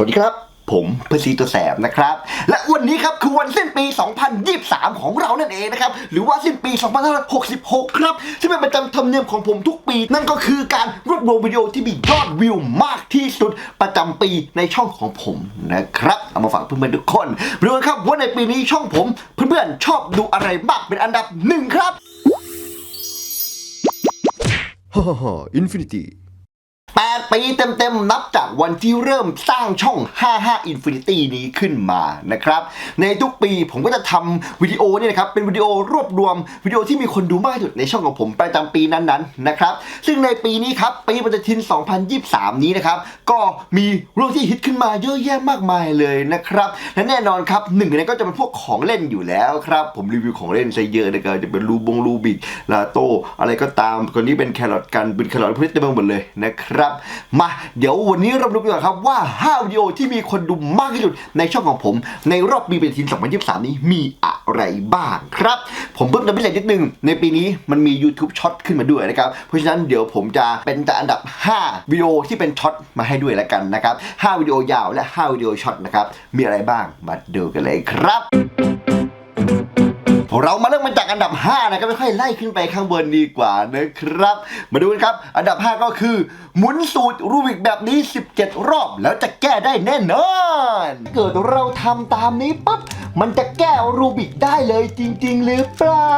วัสดีครับผมเพอร์ซีตัวแสบนะครับ และวันนี้ครับคือวันสิ้นปี 2023 ของเรานั่นเองนะครับ หรือว่าสิ้นปี 2566 ครับ ซึ่งเป็นประจำธรรมเนียมของผมทุกปี นั่นก็คือการรวบรวมวิดีโอที่มียอดวิวมากที่สุดประจำปีในช่องของผมนะครับ เอามาฝากเพื่อนๆทุกคนมาดูกันครับว่าในปีนี้ช่องผมเพื่อนๆชอบดูอะไรบ้างเป็นอันดับหนึ่งครับฮ่าฮ่าฮ่าอินฟินิตี้ 8 ปีเต็มๆ นับจากวันที่เริ่มสร้างช่อง 55 Infinity นี้ขึ้นมานะครับ ในทุกปีผมก็จะทำวิดีโอเนี่ยนะครับ เป็นวิดีโอรวบรวมวิดีโอที่มีคนดูมากที่สุดในช่องของผมประจำปีนั้นๆนะครับ ซึ่งในปีนี้ครับ ปีปฏิทิน 2023 นี้นะครับ ก็มีเรื่องที่ฮิตขึ้นมาเยอะแยะมากมายเลยนะครับ และแน่นอนครับหนึ่งในนั้นก็จะเป็นพวกของเล่นอยู่แล้วครับ ผมรีวิวของเล่นซะเยอะนะครับจะเป็นรูบงรูบิกลาโต้อะไรก็ตามคนนี้เป็นแครอทกันเป็นแครอทพวกนี้เต็มไปหมดเลยนะครับมาเดี๋ยววันนี้เราดูกันครับว่า 5 วิดีโอที่มีคนดูมากที่สุดในช่องของผม ในรอบปีปฏิทิน2023 นี้มีอะไรบ้างครับ ผมเพิ่มเติมพิเศษนิดนึง ในปีนี้มันมี YouTube ช็อตขึ้นมาด้วยนะครับ เพราะฉะนั้นเดี๋ยวผมจะเป็นแต่อันดับ 5 วิดีโอที่เป็นช็อตมาให้ด้วยแล้วกันนะครับ 5 วิดีโอยาวและ 5 วิดีโอช็อตนะครับ มีอะไรบ้าง มาดูกันเลยครับ เรามาเริ่มมาจากอันดับ 5 นะครับไม่ค่อยไล่ขึ้นไปข้างบนดีกว่านะครับ มาดูกันครับ อันดับ 5 ก็คือ หมุนสูตรรูบิกแบบนี้ 17 รอบ แล้วจะแก้ได้แน่นอน เกิดเราทำตามนี้ปั๊บมันจะแก้รูบิกได้เลยจริง ๆ หรือเปล่า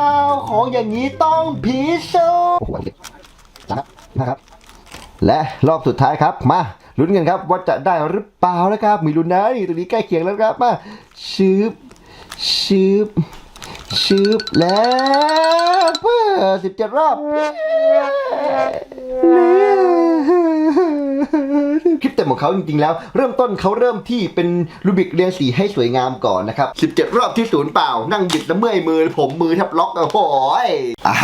ของอย่างนี้ต้องพิสูจน์นะครับ และรอบสุดท้ายครับมาลุ้นกันครับว่าจะได้หรือเปล่านะครับ มีลุ้นนะนี่ตัวนี้ใกล้เคียงแล้วครับมาชืบชืบ ชืบแล้วเพื่อสิบเจ็ดรอบคลิปเต็มของเขาจริงๆแล้ว เริ่มต้นเขาเริ่มที่เป็นรูบิกเรียงสีให้สวยงามก่อนนะครับ 17 รอบที่ศูนย์เปล่า นั่งบิดแล้วเมื่อยมือ ผมมือแทบล็อกอะโอ้ยอ่า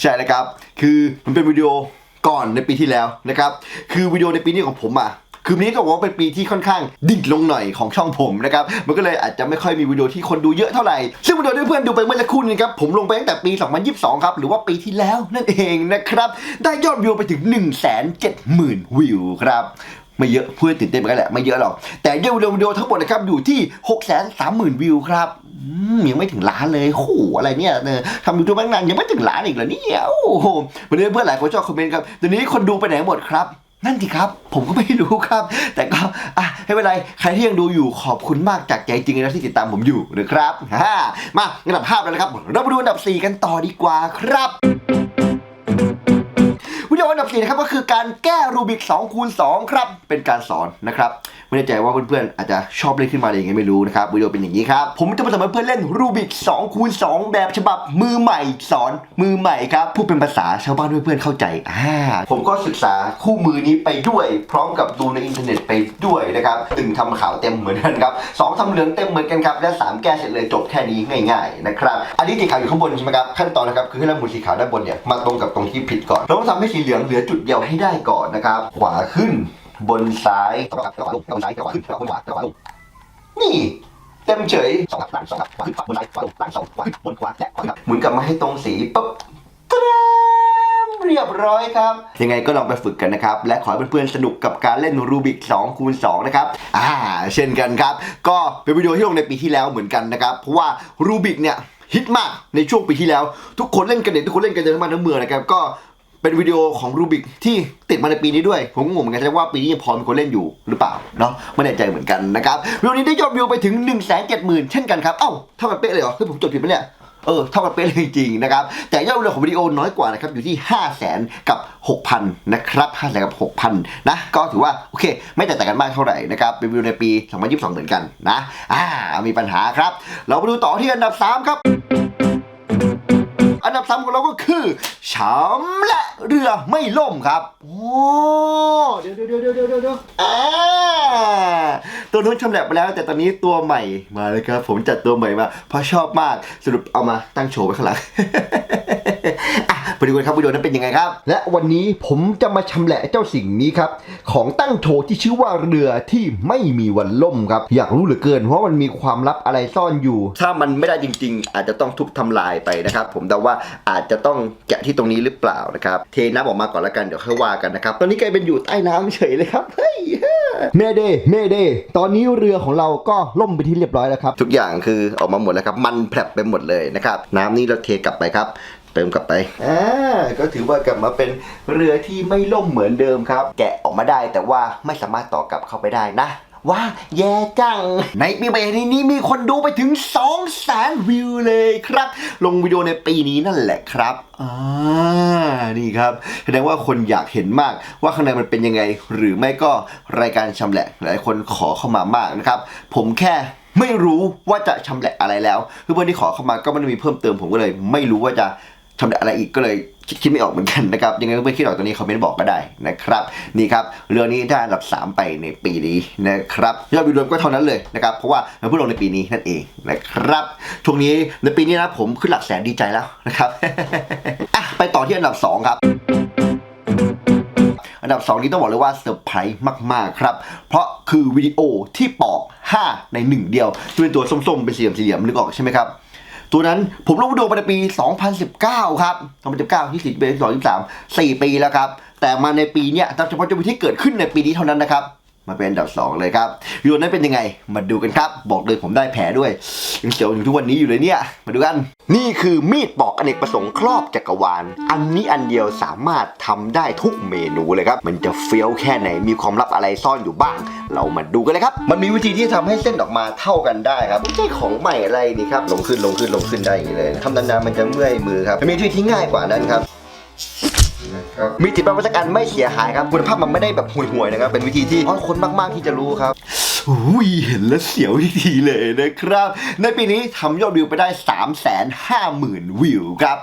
ใช่แล้วครับ คือมันเป็นวิดีโอก่อนในปีที่แล้วนะครับ คือวิดีโอในปีนี้ของผมอะ คือปีนี้ก็บอกว่าเป็นปีที่ค่อนข้างดิ่งลงหน่อยของช่องผมนะครับ มันก็เลยอาจจะไม่ค่อยมีวิดีโอที่คนดูเยอะเท่าไหร่ ซึ่งวิดีโอที่เพื่อนดูไปเมื่อสักครู่นี้ครับ ผมลงไปตั้งแต่ปี 2022 ครับ หรือว่าปีที่แล้วนั่นเองนะครับ ได้ยอดวิวไปถึง 1 7 0 0 0 0 วิวครับไม่เยอะเพื่อนตื่นเต้นไปกันแหละไม่เยอะหรอก แต่ยอดวิววิดีโอทั้งหมดนะครับอยู่ที่ 6 3 0 0 0 0 วิวครับอืมยังไม่ถึงล้านเลยโอ้โหอะไรเนี่ยเออทำยูทูบตั้งนานยังไม่ถึงล้านอีกเหรอเนี่ยโอ้โหวันนี้เพื่อนหลายคนชอบคอมเมนต์ครับเดี๋ยวนี้คนดูไปไหนหมดครับ นั่นสิครับ ผมก็ไม่รู้ครับ แต่ก็อะไม่เป็นไรใครที่ยังดูอยู่ขอบคุณมากจากใจจริงนะที่ติดตามผมอยู่นะครับฮ่ามาอันดับห้าแล้วนะครับ เรามาดูอันดับ 4 กันต่อดีกว่าครับ วิดีโออันดับ4นะครับก็คือการแก้รูบิก2คูณ2ครับ เป็นการสอนนะครับ ไม่แน่ใจว่าเพื่อนๆอาจจะชอบเล่นขึ้นมาได้ยังไงไม่รู้นะครับวิดีโอเป็นอย่างนี้ครับ ผมจะมาสอนเพื่อนเล่นรูบิก2คูณ2แบบฉบับมือใหม่สอนมือใหม่ครับพูดเป็นภาษาชาวบ้านเพื่อนๆเข้าใจอ่าผมก็ศึกษาคู่มือนี้ไปด้วย พร้อมกับดูในอินเทอร์เน็ตไปด้วยนะครับหนึ่งทำขาวเต็มเหมือนกันครับสองทำเหลืองเต็มเหมือนกันครับและสามแก้เสร็จเลยจบแค่นี้ง่ายๆนะครับอันนี้สีขาวอยู่ข้างบนใช่ไหมครับขั้นตอนนะครับคือให้เราหมุนสีขาวด้านบนเนี่ยมาตรงกับตรงที่ผิดก่อนเราต้องทำให้สีเหลืองเหลือจุดเดียวให้ได้ก่อนนะครับ ขวาขึ้น บนซ้ายขวาลงบนซ้ายขวาขึ้นขวาบนขวาขวาลงนี่เต็มเฉยสองล่างสองขวาขึ้นขวาบนซ้ายขวาลงล่างสองขวาขึ้นบนขวาและขวาหมุนกลับมาให้ตรงสีปุ๊บตะดาเรียบร้อยครับ ยังไงก็ลองไปฝึกกันนะครับ และขอให้เพื่อนๆสนุกกับการเล่นรูบิก2คูณ2นะครับ อ่า เช่นกันครับ ก็เป็นวิดีโอที่ลงในปีที่แล้วเหมือนกันนะครับ เพราะว่ารูบิกเนี่ยฮิตมากในช่วงปีที่แล้ว ทุกคนเล่นกันเด็กทุกคนเล่นกันจนทั้งบ้านทั้งเมืองนะครับก็ เป็นวิดีโอของรูบิกที่ติดมาในปีนี้ด้วย ผมก็งงเหมือนกันว่าปีนี้ยังพอมีคนเล่นอยู่หรือเปล่าเนาะไม่แน่ใจเหมือนกันนะครับวิดีโอนี้ได้ยอดวิวไปถึง 1 7 0 0 0 0 เช่นกันครับ เอ้าเท่ากันเป๊ะเลยเหรอคือผมจดผิดไหมเนี่ยเออเท่ากันเป๊ะเลยจริงๆนะครับ แต่ยอดวิวของวิดีโอน้อยกว่านะครับ อยู่ที่ 5 0 0 0 0 0กับ 6,000 นะครับ5 0 0 0 0กับ 6,000 นะ ก็ถือว่า โอเค ไม่แตกต่างกันมากเท่าไหร่นะครับ เป็นวิวในปี 2022 เหมือนกันนะ อ่า มีปัญหาครับ เรามาดูต่อที่อันดับ 3 ครับ อันดับสามของเราก็คือชำและเรือไม่ล่มครับ โอ้เดี๋ยวเดี๋ยวเดี๋ยวเดี๋ยวเดี๋ยวเดี๋ยวอ่าตัวนู้นชำแหละไปแล้ว แต่ตอนนี้ตัวใหม่มาเลยครับ ผมจัดตัวใหม่มาเพราะชอบมากสรุปเอามาตั้งโชว์ไว้ข้างหลังอะไป ดูกันครับวิดีโอนั้นเป็นยังไงครับ และวันนี้ผมจะมาชำแหละเจ้าสิ่งนี้ครับของตั้งโชว์ที่ชื่อว่าเรือที่ไม่มีวันล่มครับ อยากรู้เหลือเกินเพราะมันมีความลับอะไรซ่อนอยู่ ถ้ามันไม่ได้จริง ๆ อาจจะต้องทุบทำลายไปนะครับ ผมเดาว่าอาจจะต้องแกะที่ตรงนี้หรือเปล่านะครับเทน้ำออกมาก่อนแล้วกันเดี๋ยวค่อยว่ากันนะครับตอนนี้กลายเป็นอยู่ใต้น้ำเฉยเลยครับเฮ้ยเมเดเมเดตอนนี้เรือของเราก็ล่มไปที่เรียบร้อยแล้วครับ ทุกอย่างคือออกมาหมดแล้วครับ มันแผลบไปหมดเลยนะครับ น้ำนี่เราเทกลับไปครับ เติมกลับไปอ่าก็ถือว่ากลับมาเป็นเรือที่ไม่ล่มเหมือนเดิมครับ แกะออกมาได้แต่ว่าไม่สามารถต่อกลับเข้าไปได้นะว่าแย่จัง ในปีใหม่นี้มีคนดูไปถึง 2 0 0แสนวิวเลยครับ ลงวิดีโอในปีนี้นั่นแหละครับอ่านี่ครับ แสดงว่าคนอยากเห็นมากว่าข้างในมันเป็นยังไง หรือไม่ก็รายการชำแหละหลายคนขอเข้ามามากนะครับ ผมแค่ไม่รู้ว่าจะชำแหละอะไรแล้วคือเพื่อนที่ขอเข้ามาก็ไม่ได้มีเพิ่มเติมผมก็เลย ไม่รู้ว่าจะ ชำอะไรอีกก็เลยคิดคิดไม่ออกเหมือนกันนะครับยังไงเพื่อนคิดออกตรงนี้คอมเมนต์บอกก็ได้นะครับนี่ครับเรื่องนี้ได้อันดับ 3 ไปในปีนี้นะครับยอดวิวรวมก็เท่านั้นเลยนะครับเพราะว่ามันเพิ่งลงในปีนี้นั่นเองนะครับช่วงนี้ในปีนี้นะผมขึ้นหลักแสนดีใจแล้วนะครับอะไปต่อที่อันดับ 2 ครับอันดับ 2 นี้ต้องบอกเลยว่าเซอร์ไพรส์มาก ๆ ครับ เพราะคือวิดีโอที่ปอก 5 ใน 1 เดียวที่เป็นตัวส้ม ๆ เป็นสี่เหลี่ยมสี่เหลี่ยมนึกออกใช่ไหมครับ ตัวนั้นผมลงวิดีโอไปในปี 2019 ครับ 2019 ที่4ปี2023 4ปีแล้วครับ แต่มาในปีเนี้ยเฉพาะจุดที่เกิดขึ้นในปีนี้เท่านั้นนะครับ มาเป็นอันดับ 2 เลยครับวิดีโอนั้นเป็นยังไง มาดูกันครับ บอกเลยผมได้แผลด้วยยังเสียวอยู่ทุกวันนี้อยู่เลยเนี่ย มาดูกัน นี่คือมีดปอกอเนกประสงค์ครอบจักรวาล อันนี้อันเดียวสามารถทำได้ทุกเมนูเลยครับ มันจะเฟี้ยวแค่ไหน มีความลับอะไรซ่อนอยู่บ้าง เรามาดูกันเลยครับ มันมีวิธีที่ทำให้เส้นออกมาเท่ากันได้ครับ ไม่ใช่ของใหม่อะไรนี่ครับ ลงขึ้นลงขึ้นลงขึ้นได้อย่างนี้เลยทำนานๆมันจะเมื่อยมือครับ มันมีวิธีที่ง่ายกว่านั้นครับ มีจิตประวัตการไม่เสียหายครับ คุณภาพมันไม่ได้แบบห่วยๆนะครับ เป็นวิธีที่น้อยคนมากๆที่จะรู้ครับอุ้ยเห็นแล้วเสียวทีทีเลยนะครับ ในปีนี้ทำยอดวิวไปได้ 3 5 0 0 0 0 วิวครับ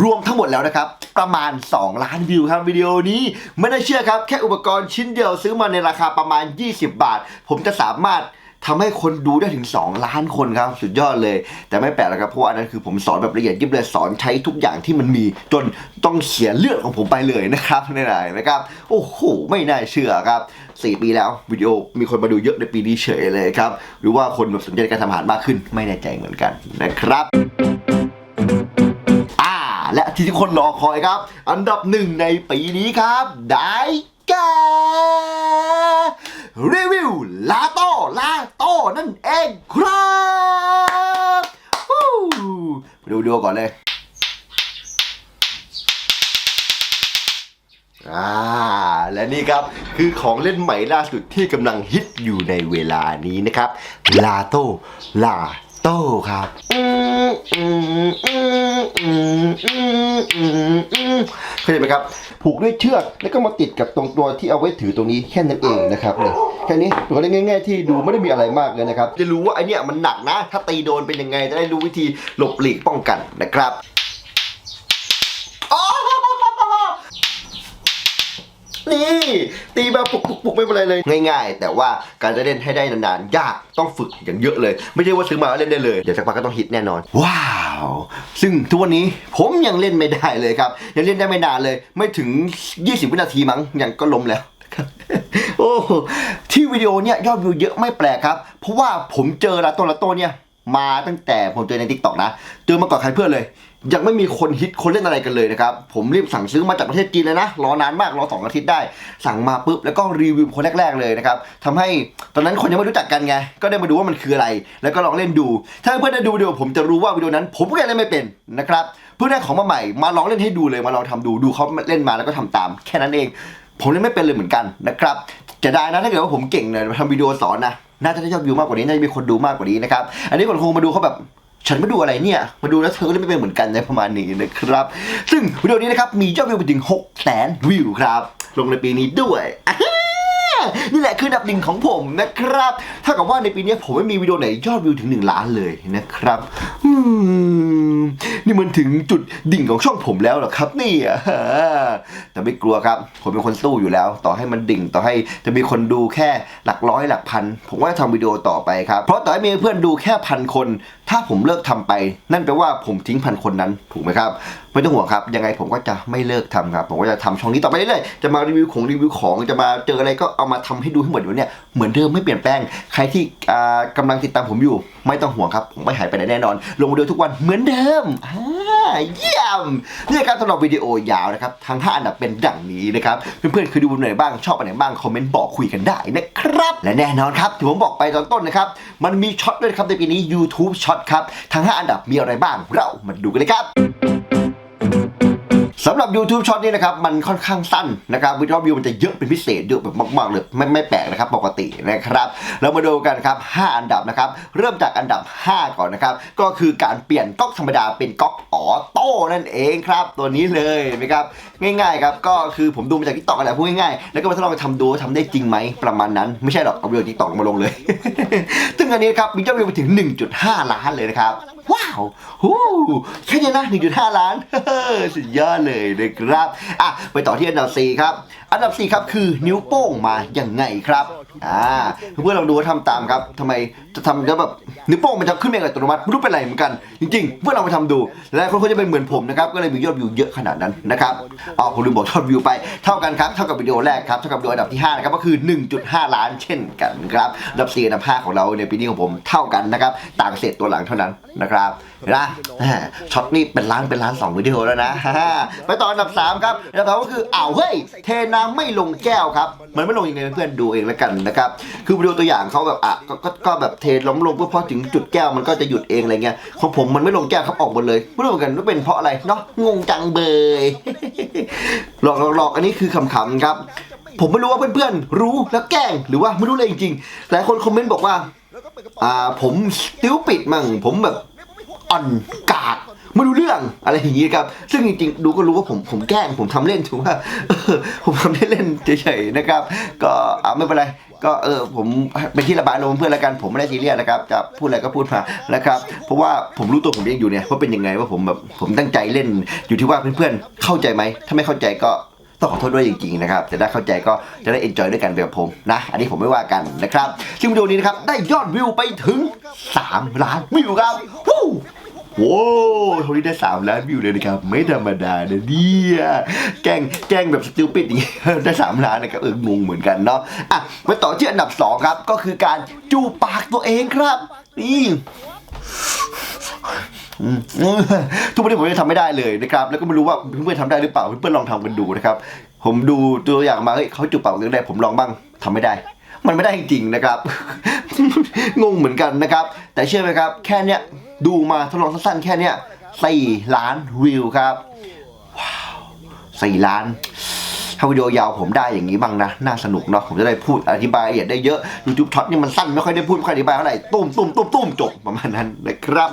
รวมทั้งหมดแล้วนะครับ ประมาณ 2 ล้านวิวครับวิดีโอนี้ ไม่ได้เชื่อครับ แค่อุปกรณ์ชิ้นเดียวซื้อมาในราคาประมาณ 20 บาท ผมจะสามารถ ทำให้คนดูได้ถึง 2 ล้านคนครับ สุดยอดเลย แต่ไม่แปลกหรอกครับเพราะว่าอันนั้นคือผมสอนแบบละเอียดยิบเลยสอนใช้ทุกอย่างที่มันมี จนต้องเขียนเลือดของผมไปเลยนะครับนี่ไหนนะครับโอ้โหไม่น่าเชื่อครับ 4 ปีแล้ววิดีโอมีคนมาดูเยอะในปีนี้เฉยเลยครับหรือว่าคนแบบสนใจการทำอาหารมากขึ้นไม่แน่ใจเหมือนกันนะครับอ่าและที่ทุกคนรอคอยครับ อันดับหนึ่งในปีนี้ครับได้ แกรีวิวลาโต้ลาโต้นั่นเองครับดูดูก่อนเลยอ่าและนี่ครับคือของเล่นใหม่ล่าสุดที่กำลังฮิตอยู่ในเวลานี้นะครับ ลาโต้ลาโต้ครับ เข้าใจไหมครับ ผูกด้วยเชือกแล้วก็มาติดกับตรงตัวที่เอาไว้ถือตรงนี้แค่นั้นเองนะครับเนี่ยแค่นี้ตัวเล่นง่าย ๆ ที่ดูไม่ได้มีอะไรมากเลยนะครับ จะรู้ว่าไอเนี้ยมันหนักนะ ถ้าตีโดนเป็นยังไงจะได้รู้วิธีหลบหลีกป้องกันนะครับอ๋อ นี่ตีมาปุกปุกปุกไม่เป็นไรเลย ง่าย ๆ แต่ว่าการจะเล่นให้ได้นานๆยากต้องฝึกอย่างเยอะเลย ไม่ใช่ว่าซื้อมาแล้วเล่นได้เลย เดี๋ยวสักพักก็ต้องฮิตแน่นอน ว้าว ซึ่งทุกวันนี้ผมยังเล่นไม่ได้เลยครับ ยังเล่นได้ไม่นานเลย ไม่ถึง 20 วินาทีมั้งยังก็ล้มแล้วโอ้ที่วิดีโอเนี่ยยอดวิวเยอะไม่แปลกครับ เพราะว่าผมเจอลาโตลาโตเนี่ย มาตั้งแต่ผมเจอในทิกตอกนะ เจอมาก่อนใครเพื่อนเลย ยังไม่มีคนฮิตคนเล่นอะไรกันเลยนะครับ ผมรีบสั่งซื้อมาจากประเทศจีนเลยนะ รอนานมาก รอสองอาทิตย์ได้ สั่งมาปุ๊บ แล้วก็รีวิวคนแรก ๆเลยนะครับทำให้ตอนนั้นคนยังไม่รู้จักกันไง ก็ได้มาดูว่ามันคืออะไร แล้วก็ลองเล่นดู ถ้าเพื่อนได้ดูวิดีโอผมจะรู้ว่าวิดีโอนั้น ผมก็ยังเล่นไม่เป็นนะครับ เพื่อนได้ของมาใหม่ มาลองเล่นให้ดูเลย มาลองทำดู ดูเขาเล่นมาแล้วก็ทำตาม แค่นั้นเอง ผมเล่นไม่เป็นเลยเหมือนกันนะครับจะได้นะถ้าเกิดว่าผมเก่งเลยทำวิดีโอสอนนะ น่าจะได้ยอดวิวมากกว่านี้น่าจะมีคนดูมากกว่านี้นะครับ อันนี้คนคงมาดูเขาแบบฉันมาดูอะไรเนี่ย มาดูแล้วเธอก็เล่ไม่เป็นเหมือนกันในประมาณนี้นะครับ ซึ่งวิดีโอนี้นะครับมียอดวิวไปถึง6แสนวิวครับ ลงในปีนี้ด้วย นี่แหละคืออันดับหนึ่งของผมนะครับถ้ากับว่าในปีนี้ผมไม่มีวิดีโอไหนยอดวิวถึง 1 ล้านเลยนะครับนี่มันถึงจุดดิ่งของช่องผมแล้วหรอครับนี่แต่ไม่กลัวครับ ผมเป็นคนสู้อยู่แล้ว ต่อให้มันดิ่งต่อให้จะมีคนดูแค่หลักร้อยหลักพัน ผมว่าจะทำวิดีโอต่อไปครับ เพราะต่อให้มีเพื่อนดูแค่พันคน ถ้าผมเลิกทำไป นั่นแปลว่าผมทิ้งพันคนนั้นถูกไหมครับไม่ต้องห่วงครับ ยังไงผมก็จะไม่เลิกทำครับ ผมก็จะทำช่องนี้ต่อไปเรื่อยๆจะมารีวิวของรีวิวของจะมาเจออะไรก็เอามาทำให้ดูให้หมดอยู่เนี่ยเหมือนเดิมไม่เปลี่ยนแปลงใครที่อ่ากำลังติดตามผมอยู่ ไม่ต้องห่วงครับ ผมไม่หายไปไหนแน่นอน ลงวิดีโอทุกวันเหมือนเดิมอ่าเยี่ยมนี่ครับสำหรับวิดีโอยาวนะครับทั้ง5อันดับเป็นดังนี้นะครับเพื่อนๆเคยดูไหนบ้างชอบอันไหนบ้างคอมเมนต์บอกคุยกันได้นะครับและแน่นอนครับที่ผมบอกไปตอนต้นนะครับมันมีช็อตด้วยครับในปีนี้ YouTube ช็อตครับ ทั้ง 5 อันดับมีอะไรบ้าง เรามาดูกันเลยครับ สำหรับ YouTube ช็อตนี้นะครับ มันค่อนข้างสั้นนะครับวิดีโอวิวมันจะเยอะเป็นพิเศษเยอะแบบมากๆเลยไม่ไม่แปลกนะครับปกตินะครับ เรามาดูกันครับ 5 อันดับนะครับ เริ่มจากอันดับ 5 ก่อนนะครับ ก็คือการเปลี่ยนก๊อกธรรมดาเป็นก๊อกออโต้นั่นเองครับ ตัวนี้เลยนะครับง่ายๆครับก็คือผมดูมาจากทิกตอกอะไรพูดง่ายๆแล้วก็มาทดลองไปทำดูว่าทำได้จริงไหมประมาณนั้น ไม่ใช่หรอกเอาวิดีโอทิกตอกมาลงเลย ซึ่งอันนี้ครับมียอดวิวไปถึง 1.5 ล้านเลยนะครับ ว้าวฮู้แค่นี้นะ 1.5 ล้านสุดยอดเลยนะครับ อะ ไปต่อที่อันดับ 4 ครับ อันดับ 4 ครับคือนิ้วโป้งมาอย่างไงครับ อ่าเพื่อนๆลองดูว่าทำตามครับทำไมจะทำแล้วแบบนิ้วโป้งมันจะขึ้นเองอัตโนมัติไม่รู้เป็นไรเหมือนกัน จริงๆ เพื่อนลองไปทำดูหลายคนก็จะเป็นเหมือนผมนะครับก็เลยมียอดวิวเยอะขนาดนั้นนะครับอ๋อผมลืมบอกยอดวิวไปเท่ากันครับเท่ากับวิดีโอแรกครับเท่ากับวิดีโออันดับที่5นะครับก็คือ 1.5 ล้านเช่นกันครับอันดับ4อันดับ5ของเราในปีนี้ของผมเท่ากันนะครับต่างเศษตัวหลังเท่านั้นนะครับเห็นไหมช็อตนี้เป็นล้านเป็นล้านสองวิดีโอแล้วนะไปต่ออันดับ3ครับอันดับสามก็คืออ้าวเฮ้ยเทน้ำไม่ลงแก้วครับมันไม่ลงยังไงเพื่อนดูเองแล้วกันนะครับคือวิดีโอตัวอย่างเขาแบบอะก็ก็ก็แบบเทล้มลงเพื่อพอถึงจุดแก้วมันก็จะหยุดเองอะไรเงี้ยของผมมันไม่ลงแก้วครับออกหมดเลยไม่รู้เหมือนกันว่าเป็นเพราะอะไรเนาะงงจังเบยหลอกหลอกหลอกอันนี้คือขำๆครับ ผมไม่รู้ว่าเพื่อนๆรู้แล้วแกล้งหรือว่าไม่รู้เลยจริงๆหลายคนคอมเมนต์บอกว่าอ่าผมติ้วปิดมั่งผมแบบอ่อนกาก ไม่รู้เรื่องอะไรอย่างนี้ครับ ซึ่งจริงๆดูก็รู้ว่าผมผมแกล้งผมทำเล่นถูกว่าผมทำเล่นเฉยๆนะครับ ก็อ่าไม่เป็นไรก็เออผมเป็นที่ระบายลมเพื่อนละกันผมไม่ได้ซีเรียสนะครับจะพูดอะไรก็พูดมานะครับ เพราะว่าผมรู้ตัวผมเองอยู่เนี่ยว่าเป็นยังไงว่าผมแบบผมตั้งใจเล่นอยู่ที่ว่าเพื่อนๆเข้าใจไหมถ้าไม่เข้าใจก็ต้องขอโทษด้วยจริงๆนะครับจะได้เข้าใจก็จะได้เอนจอยด้วยกันแบบผมนะ อันนี้ผมไม่ว่ากันนะครับซึ่งวิดีโอนี้นะครับได้ยอดวิวไปถึง 3 ล้านวิวครับวู้ ว้เท่านี้ได้ 3 ล้านวิวเลยนะครับ ไม่ธรรมดานะเนี่ยแกล้งแกล้งแบบสติลปิดอย่างงี้ได้ 3 ล้านนะครับเอองงเหมือนกันเนาะอะมาต่อที่อันดับ 2 ครับ ก็คือการจูบปากตัวเองครับนี่ทุกวันนี้ผมยังทำไม่ได้เลยนะครับ แล้วก็ไม่รู้ว่าเพื่อนๆทำได้หรือเปล่าเพื่อนๆลองทำกันดูนะครับ ผมดูตัวอย่างมาเฮ้ยเขาจุบปากตัวเองได้ผมลองบ้างทำไม่ได้ มันไม่ได้จริงๆนะครับ งงเหมือนกันนะครับ แต่เชื่อไหมครับ แค่เนี้ยดูมาทดลองสั้นๆ แค่เนี้ยสี่ล้านวิวครับว้าวสี่ล้านถ้าวิดีโอยาวผมได้อย่างนี้บ้างนะ น่าสนุกเนาะผมจะได้พูดอธิบายละเอียดได้เยอะ YouTube ช็อตนี่มันสั้นไม่ค่อยได้พูดไม่ค่อยอธิบายเท่าไหร่ตุ้มตุ้มตุ้มตุ้มจบประมาณนั้นนะครับ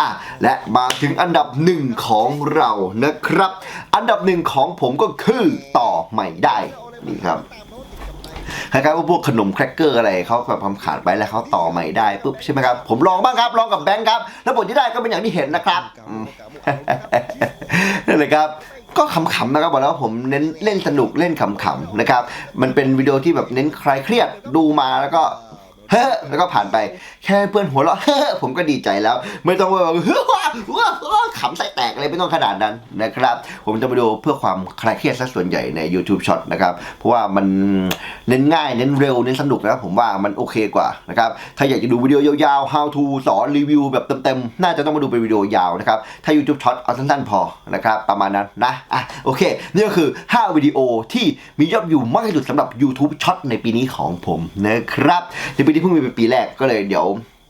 อะและมาถึงอันดับหนึ่งของเรานะครับ อันดับหนึ่งของผมก็คือต่อใหม่ได้นี่ครับ คล้ายๆว่าพวกขนมแครกเกอร์อะไรเขาแบบทำขาดไปแล้วเขาต่อใหม่ได้ปุ๊บใช่ไหมครับผมลองบ้างครับลองกับแบงค์ครับ แล้วผลที่ได้ก็เป็นอย่างที่เห็นนะครับอืมนั่นเลยครับก็ขำๆนะครับบอกแล้ววาผมเน้นเล่นสนุกเล่นขำๆนะครับมันเป็นวิดีโอที่แบบเน้นคลายเครียดดูมาแล้วก็ เฮ้อแล้วก็ผ่านไปแค่เพื่อนหัวเราะเฮ้อผมก็ดีใจแล้ว ไม่ต้องว่าเฮ้อว้าว้าว้าขำใส่แตกอะไรไม่ต้องขนาดนั้นนะครับ ผมจะมาดูเพื่อความคลายเครียดซะส่วนใหญ่ใน YouTube Short นะครับ เพราะว่ามันเน้นง่ายเน้นเร็วเน้นสนุกนะผมว่ามันโอเคกว่านะครับถ้าอยากจะดูวิดีโอยาวๆ how to สอนรีวิวแบบเต็มๆ น่าจะต้องมาดูเป็นวิดีโอยาวนะครับถ้า YouTube Short เอาสั้นๆพอนะครับประมาณนั้นนะอะโอเคนี่ก็คือ 5 วิดีโอที่มียอดวิวมากที่สุดสำหรับ YouTube Short ในปีนี้ของผมนะครับในปีนี้เพิ่งมีเป็นปีแรกก็เลยเดี๋ยว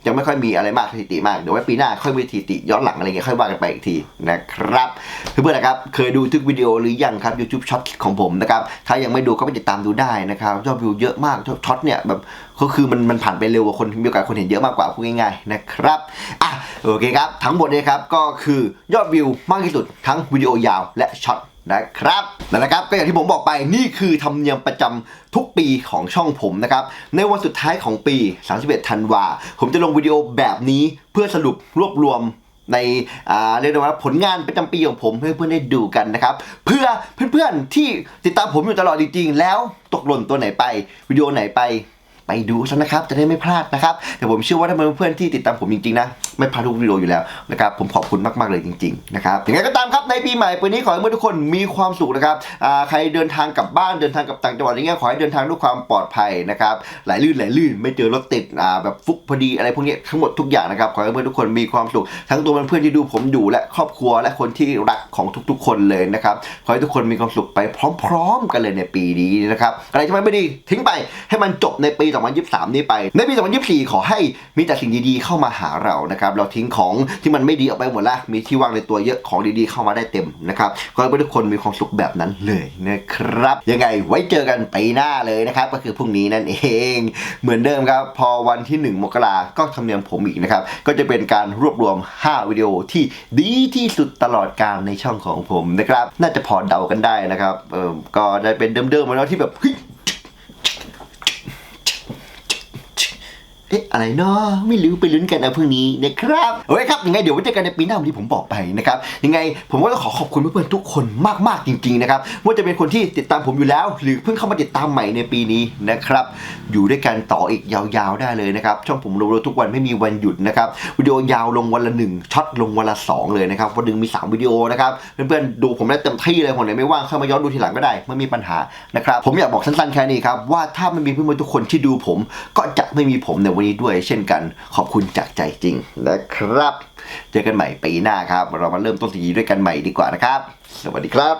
ยังไม่ค่อยมีอะไรมากสถิติมากเดี๋ยวไว้ปีหน้าค่อยมีสถิติย้อนหลังอะไรเงี้ยค่อยว่ากันไปอีกทีนะครับเพื่อนๆนะครับเคยดูทุกวิดีโอหรือยังครับ YouTube Short ของผมนะครับถ้ายังไม่ดูก็ไปติดตามดูได้นะครับยอดวิวเยอะมากช็อตเนี่ยแบบก็คือมันมันผ่านไปเร็วกว่าคนมีโอกาสคนเห็นเยอะมากกว่าพูดง่ายๆนะครับอะโอเคครับทั้งหมดเนี่ยครับก็คือยอดวิวมากที่สุดทั้งวิดีโอยาวและช็อต นะครับนั่นแหละครับก็อย่างที่ผมบอกไปนี่คือธรรมเนียมประจำทุกปีของช่องผมนะครับ ในวันสุดท้ายของปี 31 ธันวา ผมจะลงวิดีโอแบบนี้เพื่อสรุปรวบรวมในเรียกได้ว่าผลงานประจำปีของผมให้เพื่อนๆได้ดูกันนะครับ เพื่อเพื่อนๆที่ติดตามผมอยู่ตลอดจริงๆแล้วตกหล่นตัวไหนไป วิดีโอไหนไป ไปดูซะนะครับ จะได้ไม่พลาดนะครับแต่ผมเชื่อว่าถ้าเป็นเพื่อนๆที่ติดตามผมจริงๆนะไม่พลาดทุกวิดีโออยู่แล้วนะครับผมขอบคุณมากๆเลยจริงๆนะครับยังไงก็ตามครับในปีใหม่ปีนี้ขอให้เพื่อนทุกคนมีความสุขนะครับใครเดินทางกลับบ้านเดินทางกลับต่างจังหวัดอย่างเงี้ยขอให้เดินทางด้วยความปลอดภัยนะครับไหลลื่นไหลลื่นไม่เจอรถติดแบบฟุกพอดีอะไรพวกนี้ทั้งหมดทุกอย่างนะครับขอให้เพื่อนทุกคนมีความสุข ทั้งตัวเพื่อนๆที่ดูผมอยู่และครอบครัวและคนที่รักของทุก ๆ คนเลยนะครับขอให้ทุกคนมีความสุขไปพร้อม ๆ กันเลยในปีนี้นะครับอะไรที่มันไม่ดีทิ้งไปให้มันจบในปี2023 นี้ไป ในปี 2024 ขอให้มีแต่สิ่งดีๆเข้ามาหาเรานะครับ เราทิ้งของที่มันไม่ดีออกไปหมดละ มีที่ว่างในตัวเยอะของดีๆเข้ามาได้เต็มนะครับขอให้ทุกคนมีความสุขแบบนั้นเลยนะครับ ยังไงไว้เจอกันไปหน้าเลยนะครับ ก็คือพรุ่งนี้นั่นเอง เหมือนเดิมครับ พอวันที่ 1 มกราก็ทำเนียมผมอีกนะครับ ก็จะเป็นการรวบรวม 5 วิดีโอที่ดีที่สุดตลอดการในช่องของผมนะครับ น่าจะพอเดากันได้นะครับ เออก็จะเป็นเดิมๆมาแล้วที่แบบเฮ้ย เอ๊ะอะไรเนาะไม่รู้ไปลุ้นกันเอาพรุ่งนี้นะครับโอเคครับยังไงเดี๋ยวไว้เจอกันในปีหน้าวันที่ผมบอกไปนะครับยังไงผมก็ต้องขอขอบคุณเพื่อนๆทุกคนมากๆจริงๆนะครับว่าจะเป็นคนที่ติดตามผมอยู่แล้ว หรือเพิ่งเข้ามาติดตามใหม่ในปีนี้นะครับอยู่ด้วยกันต่ออีกยาวๆได้เลยนะครับช่องผมลงทุกวันไม่มีวันหยุดนะครับวิดีโอยาวลงวันละหนึ่งช็อตลงวันละสองเลยนะครับวันหนึ่งมีสามวิดีโอนะครับเพื่อนๆดูผมได้เต็มที่เลยคนไหนไม่ว่างเข้ามาย้อนดูทีหลังก็ได้ไม่มีปัญหานะครับผมอยากบอกสั้นๆแค่นี้ครับว่าถ้าไม่มีเพื่อนๆทุกคนที่ดูผมก็จะไม่มีผมในวันนี้ด้วยเช่นกันขอบคุณจากใจจริงนะครับ เจอกันใหม่ปีหน้าครับ เรามาเริ่มต้นสิ่งดีด้วยกันใหม่ดีกว่านะครับ สวัสดีครับ